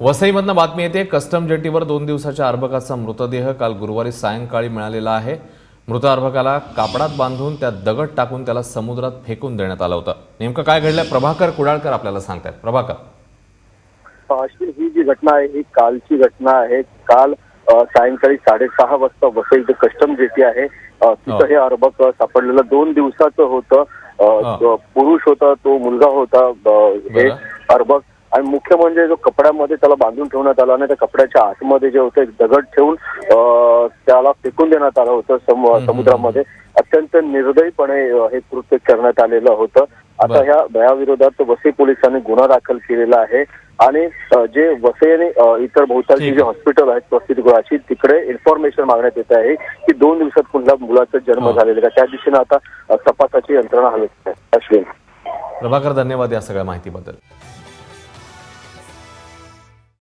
वसईमधनं बातमी येते कस्टम जेटीवर दोन दिवसाच्या अर्भकाचा मृतदेह काल गुरुवारी सायंकाळी मिळालेला आहे. मृत अर्भकाला कापडात बांधून त्यात दगड टाकून त्याला समुद्रात फेकून देण्यात आलं होतं. नेमकं काय घडलंय? प्रभाकर कुडाळकर आपल्याला सांगतायत. प्रभाकर. ही जी घटना आहे ही कालची घटना आहे. काल सायंकाळी साडेसहा वाजता वसई इथे कस्टम जेटी आहे. तिथं हो. हे अर्भक सापडलेलं दोन दिवसाचं होतं. हा. पुरुष होता तो मुलगा होता. हे. अर्भक आणि मुख्य म्हणजे जो कपड्यामध्ये त्याला बांधून ठेवण्यात आला आणि त्या कपड्याच्या आतमध्ये जे होते दगड ठेवून त्याला फेकून देण्यात आलं होतं सम- समुद्रामध्ये. अत्यंत निर्दयीपणे हे कृत्य करण्यात आलेलं होतं. आता. ह्या भयाविरोधात वसई पोलिसांनी गुन्हा दाखल केलेला आहे. आणि जे वसई आणि इतर बहुतांशी जे हॉस्पिटल आहेत प्रसिद्धीगृहाची तिकडे इन्फॉर्मेशन मागण्यात येत आहे की दोन दिवसात पुन्हा मुलाचा जन्म. झालेला आहे. त्या दिशेने आता तपासाची यंत्रणा आहे. अश्विन प्रभाकर धन्यवाद या सगळ्या माहितीबद्दल.